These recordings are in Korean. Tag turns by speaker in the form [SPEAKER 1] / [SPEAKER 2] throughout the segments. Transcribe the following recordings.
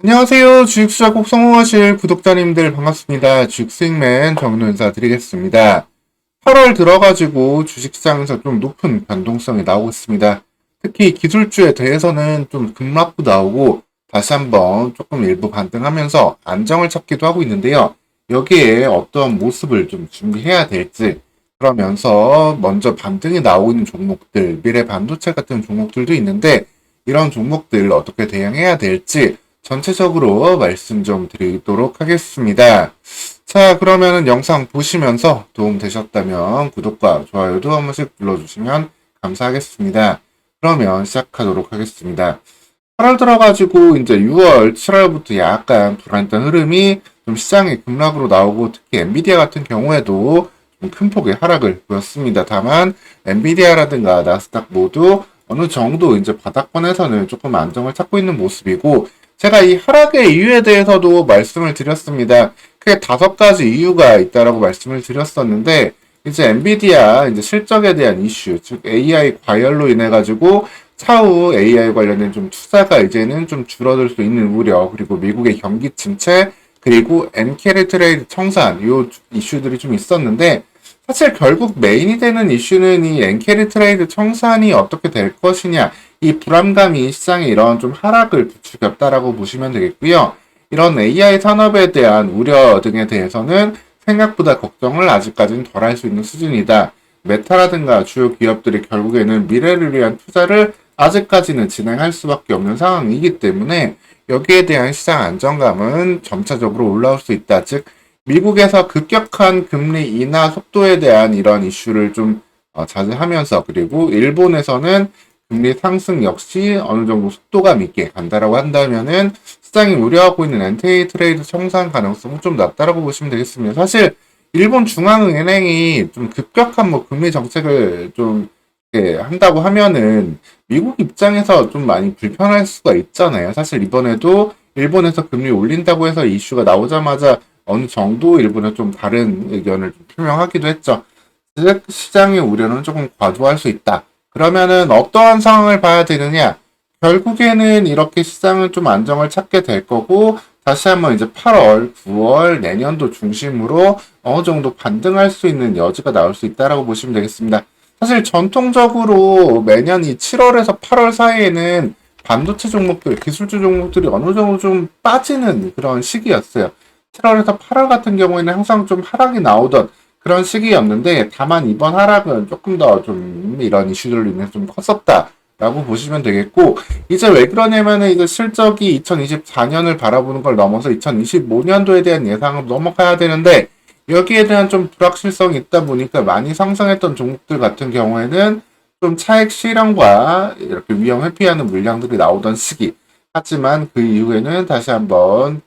[SPEAKER 1] 안녕하세요. 주식수자 꼭 성공하실 구독자님들 반갑습니다. 주식스윙맨 정윤 인사드리겠습니다. 8월 들어가지고 주식시장에서 좀 높은 변동성이 나오고 있습니다. 특히 기술주에 대해서는 좀 급락도 나오고 다시 한번 조금 일부 반등하면서 안정을 찾기도 하고 있는데요. 여기에 어떤 모습을 좀 준비해야 될지 그러면서 먼저 반등이 나오고 있는 종목들, 미래 반도체 같은 종목들도 있는데 이런 종목들 어떻게 대응해야 될지 전체적으로 말씀 좀 드리도록 하겠습니다. 자, 그러면은 영상 보시면서 도움 되셨다면 구독과 좋아요도 한 번씩 눌러주시면 감사하겠습니다. 그러면 시작하도록 하겠습니다. 8월 들어가지고 이제 6월, 7월부터 약간 불안했던 흐름이 좀 시장의 급락으로 나오고 특히 엔비디아 같은 경우에도 좀 큰 폭의 하락을 보였습니다. 다만 엔비디아라든가 나스닥 모두 어느 정도 이제 바닥권에서는 조금 안정을 찾고 있는 모습이고 제가 이 하락의 이유에 대해서도 말씀을 드렸습니다. 크게 다섯 가지 이유가 있다라고 말씀을 드렸었는데 이제 엔비디아 이제 실적에 대한 이슈, 즉 AI 과열로 인해 가지고 차후 AI 관련된 좀 투자가 이제는 좀 줄어들 수 있는 우려, 그리고 미국의 경기 침체, 그리고 엔캐리 트레이드 청산 요 이슈들이 좀 있었는데 사실 결국 메인이 되는 이슈는 이 엔캐리 트레이드 청산이 어떻게 될 것이냐 이 불안감이 시장에 이런 좀 하락을 부추겼다라고 보시면 되겠고요. 이런 AI 산업에 대한 우려 등에 대해서는 생각보다 걱정을 아직까지는 덜 할 수 있는 수준이다. 메타라든가 주요 기업들이 결국에는 미래를 위한 투자를 아직까지는 진행할 수밖에 없는 상황이기 때문에 여기에 대한 시장 안정감은 점차적으로 올라올 수 있다. 즉, 미국에서 급격한 금리 인하 속도에 대한 이런 이슈를 좀 어, 자제하면서 그리고 일본에서는 금리 상승 역시 어느 정도 속도감 있게 간다라고 한다면은 시장이 우려하고 있는 엔테이 트레이드 청산 가능성은 좀 낮다라고 보시면 되겠습니다. 사실 일본 중앙은행이 좀 급격한 뭐 금리 정책을 좀 한다고 하면은 미국 입장에서 좀 많이 불편할 수가 있잖아요. 사실 이번에도 일본에서 금리 올린다고 해서 이슈가 나오자마자 어느 정도 일본은 좀 다른 의견을 좀 표명하기도 했죠. 즉 시장의 우려는 조금 과도할 수 있다. 그러면은 어떠한 상황을 봐야 되느냐? 결국에는 이렇게 시장은 좀 안정을 찾게 될 거고 다시 한번 이제 8월, 9월 내년도 중심으로 어느 정도 반등할 수 있는 여지가 나올 수 있다라고 보시면 되겠습니다. 사실 전통적으로 매년 이 7월에서 8월 사이에는 반도체 종목들, 기술주 종목들이 어느 정도 좀 빠지는 그런 시기였어요. 7월에서 8월 같은 경우에는 항상 좀 하락이 나오던 그런 시기였는데 다만 이번 하락은 조금 더 좀 이런 이슈들로 인해서 좀 컸었다 라고 보시면 되겠고 이제 왜 그러냐면은 이거 실적이 2024년을 바라보는 걸 넘어서 2025년도에 대한 예상을 넘어가야 되는데 여기에 대한 좀 불확실성이 있다 보니까 많이 상승했던 종목들 같은 경우에는 좀 차익 실현과 이렇게 위험 회피하는 물량들이 나오던 시기. 하지만 그 이후에는 다시 한번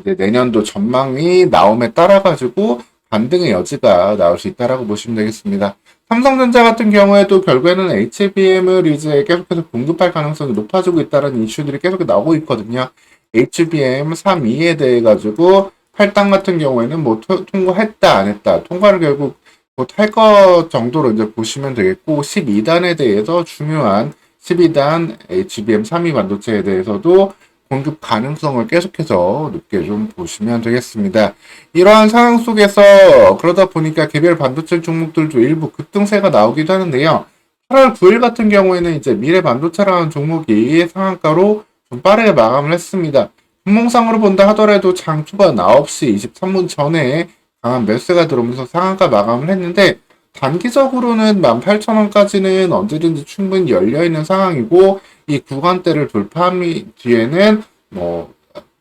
[SPEAKER 1] 이제 내년도 전망이 나옴에 따라 가지고 반등의 여지가 나올 수 있다라고 보시면 되겠습니다. 삼성전자 같은 경우에도 결국에는 HBM을 이제 계속해서 공급할 가능성이 높아지고 있다는 이슈들이 계속 나오고 있거든요. HBM 3.2에 대해 가지고 할당 같은 경우에는 뭐 토- 통과했다 안 했다 통과를 결국 뭐탈것 정도로 이제 보시면 되겠고 12단에 대해서 중요한 12단 HBM 3.2 반도체에 대해서도 공급 가능성을 계속해서 높게 좀 보시면 되겠습니다. 이러한 상황 속에서 그러다 보니까 개별 반도체 종목들도 일부 급등세가 나오기도 하는데요. 8월 9일 같은 경우에는 이제 미래 반도체라는 종목이 상한가로 좀 빠르게 마감을 했습니다. 분봉상으로 본다 하더라도 장 초반 9시 23분 전에 강한 매수가 들어오면서 상한가 마감을 했는데 단기적으로는 18,000원까지는 언제든지 충분히 열려있는 상황이고 이 구간대를 돌파한 뒤에는 뭐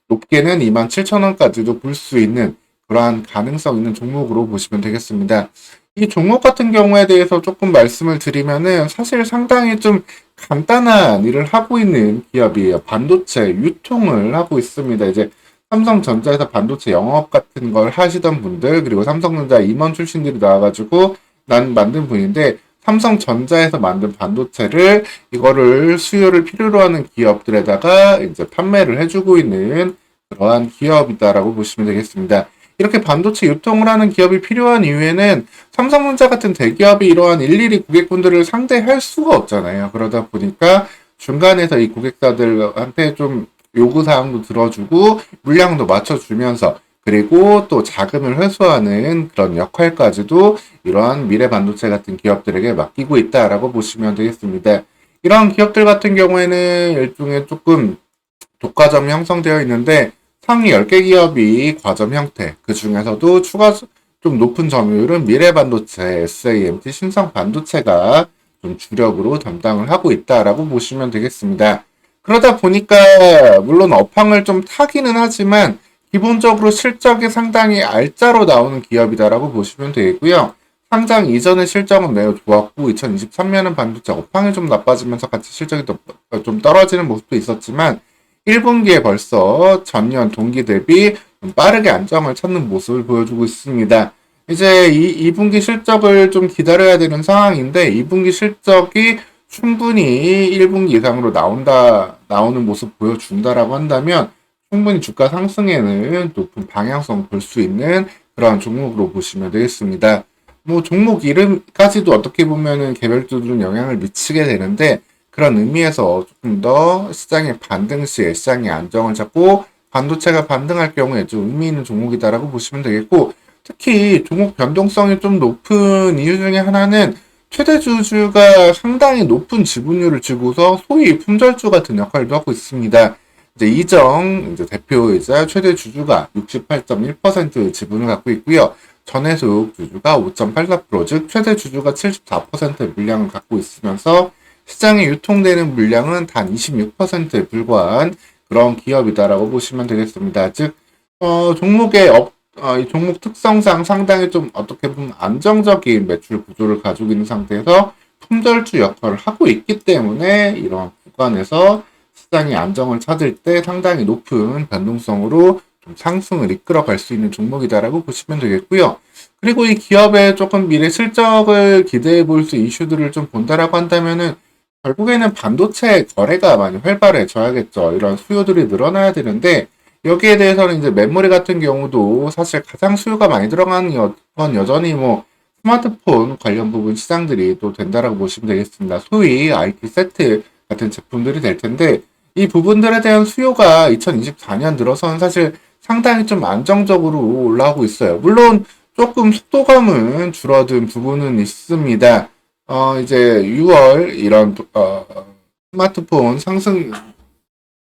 [SPEAKER 1] 높게는 27,000원까지도 볼 수 있는 그러한 가능성 있는 종목으로 보시면 되겠습니다. 이 종목 같은 경우에 대해서 조금 말씀을 드리면은 사실 상당히 좀 간단한 일을 하고 있는 기업이에요. 반도체 유통을 하고 있습니다. 이제 삼성전자에서 반도체 영업 같은 걸 하시던 분들 그리고 삼성전자 임원 출신들이 나와가지고 난 만든 분인데 삼성전자에서 만든 반도체를 이거를 수요를 필요로 하는 기업들에다가 이제 판매를 해주고 있는 그러한 기업이다라고 보시면 되겠습니다. 이렇게 반도체 유통을 하는 기업이 필요한 이유에는 삼성전자 같은 대기업이 이러한 일일이 고객분들을 상대할 수가 없잖아요. 그러다 보니까 중간에서 이 고객사들한테 좀 요구사항도 들어주고 물량도 맞춰주면서 그리고 또 자금을 회수하는 그런 역할까지도 이러한 미래 반도체 같은 기업들에게 맡기고 있다라고 보시면 되겠습니다. 이런 기업들 같은 경우에는 일종의 조금 독과점 형성되어 있는데 상위 10개 기업이 과점 형태, 그 중에서도 추가 좀 높은 점유율은 미래 반도체, SAMT, 신성 반도체가 좀 주력으로 담당을 하고 있다라고 보시면 되겠습니다. 그러다 보니까 물론 업황을 좀 타기는 하지만 기본적으로 실적이 상당히 알짜로 나오는 기업이다라고 보시면 되겠고요. 상장 이전의 실적은 매우 좋았고 2023년은 반도체 업황이 좀 나빠지면서 같이 실적이 더- 좀 떨어지는 모습도 있었지만 1분기에 벌써 전년 동기 대비 좀 빠르게 안정을 찾는 모습을 보여주고 있습니다. 이제 이 2분기 실적을 좀 기다려야 되는 상황인데 2분기 실적이 충분히 1분기 이상으로 나온다 나오는 모습 보여준다라고 한다면 충분히 주가 상승에는 높은 방향성 볼 수 있는 그러한 종목으로 보시면 되겠습니다. 뭐 종목 이름까지도 어떻게 보면은 개별주들은 영향을 미치게 되는데 그런 의미에서 조금 더 시장의 반등 시에 시장의 안정을 잡고 반도체가 반등할 경우에 좀 의미 있는 종목이다라고 보시면 되겠고 특히 종목 변동성이 좀 높은 이유 중에 하나는 최대 주주가 상당히 높은 지분율을 지고서 소위 품절주 같은 역할도 하고 있습니다. 이제 이정 이제 대표이자 최대 주주가 68.1% 지분을 갖고 있고요. 전해수급 주주가 5.84%, 즉 최대 주주가 74%의 물량을 갖고 있으면서 시장에 유통되는 물량은 단 26%에 불과한 그런 기업이다라고 보시면 되겠습니다. 즉 어, 종목의 업, 어, 이 종목 특성상 상당히 좀 어떻게 보면 안정적인 매출 구조를 가지고 있는 상태에서 품절주 역할을 하고 있기 때문에 이런 구간에서 시장이 안정을 찾을 때 상당히 높은 변동성으로 좀 상승을 이끌어 갈 수 있는 종목이다라고 보시면 되겠고요. 그리고 이 기업의 조금 미래 실적을 기대해 볼 수 이슈들을 좀 본다라고 한다면은 결국에는 반도체 거래가 많이 활발해져야겠죠. 이런 수요들이 늘어나야 되는데 여기에 대해서는 이제 메모리 같은 경우도 사실 가장 수요가 많이 들어가는 여- 건 여전히 뭐 스마트폰 관련 부분 시장들이 또 된다라고 보시면 되겠습니다. 소위 IT 세트 같은 제품들이 될 텐데 이 부분들에 대한 수요가 2024년 들어서는 사실 상당히 좀 안정적으로 올라오고 있어요. 물론 조금 속도감은 줄어든 부분은 있습니다. 어, 이제 6월 이런 어, 스마트폰 상승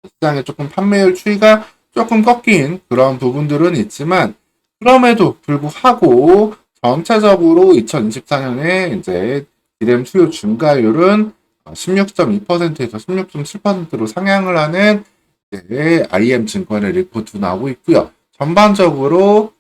[SPEAKER 1] 시장의 조금 판매율 추이가 조금 꺾인 그런 부분들은 있지만 그럼에도 불구하고 전체적으로 2024년에 이제 디램 수요 증가율은 16.2%에서 16.7%로 상향을 하는 IM 증권의 리포트 나오고 있고요. 전반적으로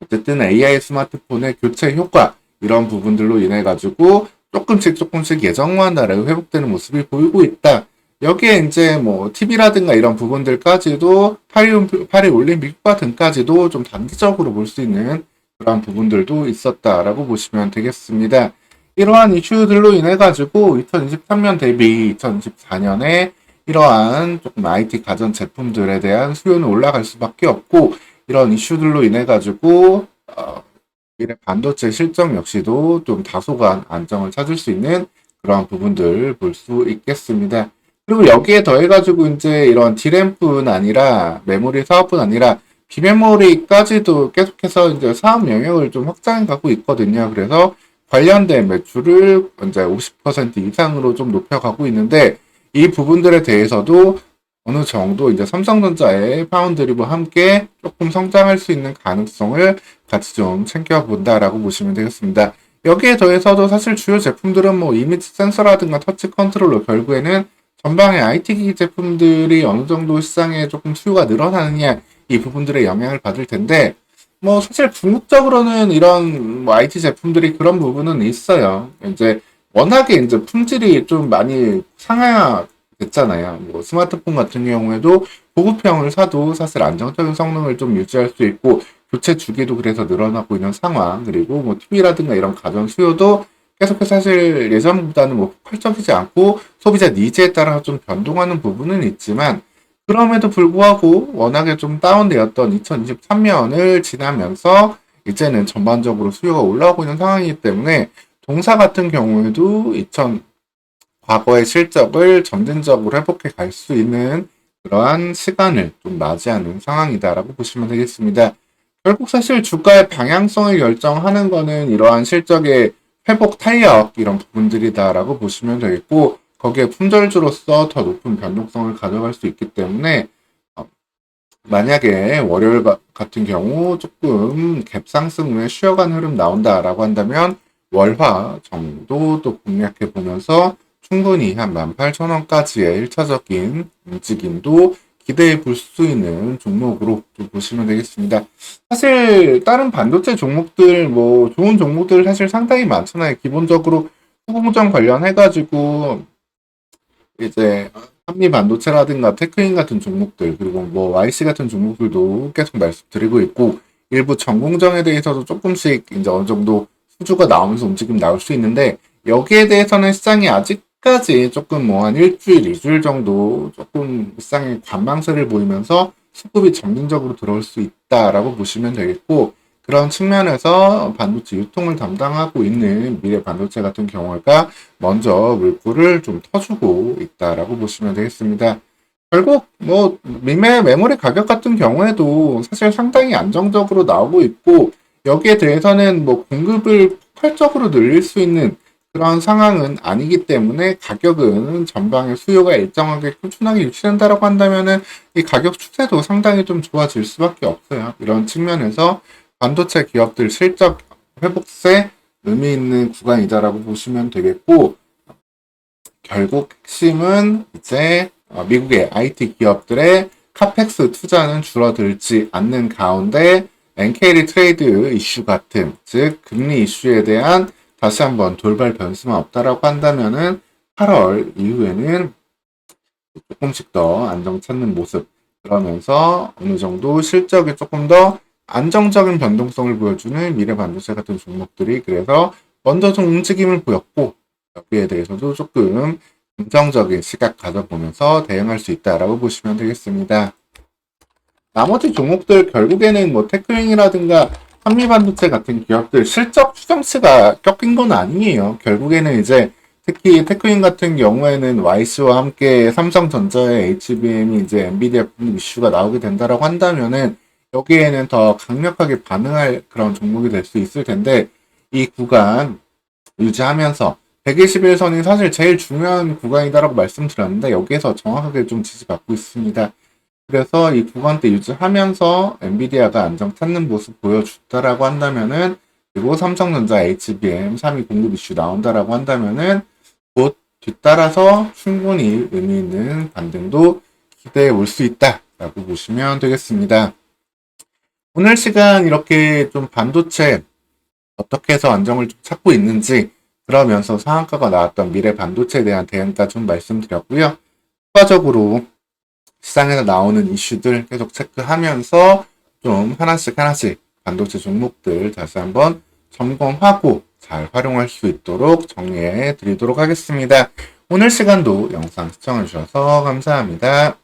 [SPEAKER 1] 어쨌든 AI 스마트폰의 교체 효과 이런 부분들로 인해 가지고 조금씩 조금씩 예정만 나라가 회복되는 모습이 보이고 있다. 여기에 이제 뭐 TV라든가 이런 부분들까지도 파리 올림픽과 등까지도 좀 단기적으로 볼 수 있는 그런 부분들도 있었다라고 보시면 되겠습니다. 이러한 이슈들로 인해 가지고 2023년 대비 2024년에 이러한 조금 IT 가전 제품들에 대한 수요는 올라갈 수밖에 없고 이런 이슈들로 인해 가지고 어, 반도체 실적 역시도 좀 다소간 안정을 찾을 수 있는 그러한 부분들 볼 수 있겠습니다. 그리고 여기에 더해가지고 이제 이런 디램뿐 아니라 메모리 사업뿐 아니라 비메모리까지도 계속해서 이제 사업 영역을 좀 확장해 가고 있거든요. 그래서 관련된 매출을 이제 50% 이상으로 좀 높여가고 있는데 이 부분들에 대해서도 어느 정도 이제 삼성전자의 파운드리와 함께 조금 성장할 수 있는 가능성을 같이 좀 챙겨본다라고 보시면 되겠습니다. 여기에 더해서도 사실 주요 제품들은 뭐 이미지 센서라든가 터치 컨트롤러 결국에는 전방의 IT 기기 제품들이 어느 정도 시장에 조금 수요가 늘어나느냐 이 부분들의 영향을 받을 텐데 뭐 사실 궁극적으로는 이런 뭐 IT 제품들이 그런 부분은 있어요. 이제 워낙에 이제 품질이 좀 많이 상하됐잖아요. 뭐 스마트폰 같은 경우에도 보급형을 사도 사실 안정적인 성능을 좀 유지할 수 있고 교체 주기도 그래서 늘어나고 있는 상황 그리고 뭐 TV라든가 이런 가전 수요도 계속해서 사실 예전보다는 뭐 폭발적이지 않고 소비자 니즈에 따라 좀 변동하는 부분은 있지만 그럼에도 불구하고 워낙에 좀 다운되었던 2023년을 지나면서 이제는 전반적으로 수요가 올라오고 있는 상황이기 때문에 동사 같은 경우에도 2000 과거의 실적을 점진적으로 회복해 갈 수 있는 그러한 시간을 좀 맞이하는 상황이다라고 보시면 되겠습니다. 결국 사실 주가의 방향성을 결정하는 거는 이러한 실적의 회복 탄력 이런 부분들이다라고 보시면 되겠고 거기에 품절주로서 더 높은 변동성을 가져갈 수 있기 때문에 어, 만약에 월요일 가- 같은 경우 조금 갭상승 후에 쉬어간 흐름 나온다라고 한다면 월화 정도 또 공략해 보면서 충분히 한 18,000원까지의 1차적인 움직임도 기대해 볼 수 있는 종목으로 또 보시면 되겠습니다. 사실 다른 반도체 종목들 뭐 좋은 종목들 사실 상당히 많잖아요. 기본적으로 후공정 관련해가지고 이제 한미 반도체라든가 테크인 같은 종목들 그리고 뭐 YC 같은 종목들도 계속 말씀드리고 있고 일부 전공정에 대해서도 조금씩 이제 어느 정도 수주가 나오면서 움직임 나올 수 있는데 여기에 대해서는 시장이 아직까지 조금 뭐 한 일주일, 이주일 정도 조금 시장의 관망세를 보이면서 수급이 점진적으로 들어올 수 있다라고 보시면 되겠고 그런 측면에서 반도체 유통을 담당하고 있는 미래 반도체 같은 경우가 먼저 물꼬를 좀 터주고 있다라고 보시면 되겠습니다. 결국 뭐 미매 메모리 가격 같은 경우에도 사실 상당히 안정적으로 나오고 있고 여기에 대해서는 뭐 공급을 폭발적으로 늘릴 수 있는 그런 상황은 아니기 때문에 가격은 전방의 수요가 일정하게 꾸준하게 유지된다라고 한다면은 이 가격 추세도 상당히 좀 좋아질 수밖에 없어요. 이런 측면에서 반도체 기업들 실적 회복세 의미 있는 구간이다라고 보시면 되겠고 결국 핵심은 이제 어, 미국의 IT 기업들의 카펙스 투자는 줄어들지 않는 가운데 NK리 트레이드 이슈 같은 즉 금리 이슈에 대한 다시 한번 돌발 변수만 없다라고 한다면은 8월 이후에는 조금씩 더 안정 찾는 모습 그러면서 어느 정도 실적이 조금 더 안정적인 변동성을 보여주는 미래 반도체 같은 종목들이 그래서 먼저 좀 움직임을 보였고 여기에 대해서도 조금 긍정적인 시각 가져보면서 대응할 수 있다라고 보시면 되겠습니다. 나머지 종목들 결국에는 뭐 테크링이라든가 한미반도체 같은 기업들 실적 추정치가 꺾인 건 아니에요. 결국에는 이제 특히 테크인 같은 경우에는 YC와 함께 삼성전자의 HBM이 이제 엔비디아 분리 이슈가 나오게 된다라고 한다면은 여기에는 더 강력하게 반응할 그런 종목이 될 수 있을 텐데 이 구간 유지하면서 121선이 사실 제일 중요한 구간이다라고 말씀드렸는데 여기에서 정확하게 좀 지지받고 있습니다. 그래서 이 구간대 유지하면서 엔비디아가 안정 찾는 모습 보여줬다라고 한다면은 그리고 삼성전자 HBM 3위 공급 이슈 나온다라고 한다면은 곧 뒤따라서 충분히 의미 있는 반등도 기대해 올 수 있다라고 보시면 되겠습니다. 오늘 시간 이렇게 좀 반도체 어떻게 해서 안정을 좀 찾고 있는지 그러면서 상한가가 나왔던 미래 반도체에 대한 대응까지 좀 말씀드렸고요. 추가적으로 시장에서 나오는 이슈들 계속 체크하면서 좀 하나씩 하나씩 반도체 종목들 다시 한번 점검하고 잘 활용할 수 있도록 정리해 드리도록 하겠습니다. 오늘 시간도 영상 시청해 주셔서 감사합니다.